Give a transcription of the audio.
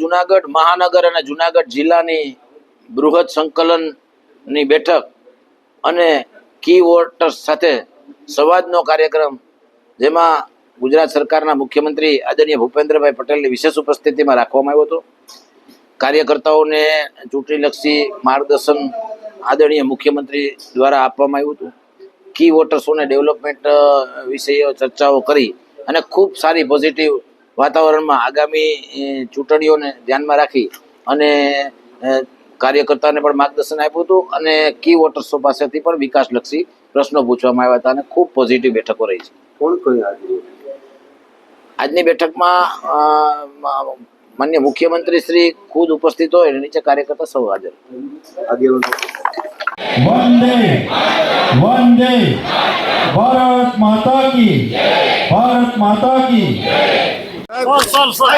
જુનાગઢ મહાનગર અને જુનાગઢ જિલ્લાની બૃહદ સંકલનની બેઠક અને કી વોટર્સ સાથે સંવાદનો કાર્યક્રમ જેમાં ગુજરાત સરકારના મુખ્યમંત્રી આદરણીય ભૂપેન્દ્રભાઈ પટેલની વિશેષ ઉપસ્થિતિમાં રાખવામાં આવ્યો હતો. કાર્યકર્તાઓને ચૂંટણીલક્ષી માર્ગદર્શન આદરણીય મુખ્યમંત્રી દ્વારા આપવામાં આવ્યું હતું. કી વોટર્સોને ડેવલપમેન્ટ વિશે ચર્ચાઓ કરી અને ખૂબ સારી પોઝિટિવ વાતાવરણમાં આગામી ચૂંટણીઓને ધ્યાનમાં રાખી અને કાર્યકર્તાને પણ માર્ગદર્શન આપ્યું હતું અને કી વોટર્સો પાસેથી પણ વિકાસલક્ષી પ્રશ્નો પૂછવામાં આવ્યા હતા અને ખૂબ પોઝિટિવ બેઠકો રહી છે. આજની બેઠકમાં માન્ય મુખ્યમંત્રી શ્રી ખુદ ઉપસ્થિત હોય અને નીચે કાર્યકર્તા સૌ હાજર વંદે વંદે ભારત માતા કી ભારત માતા કી. صار صار صار.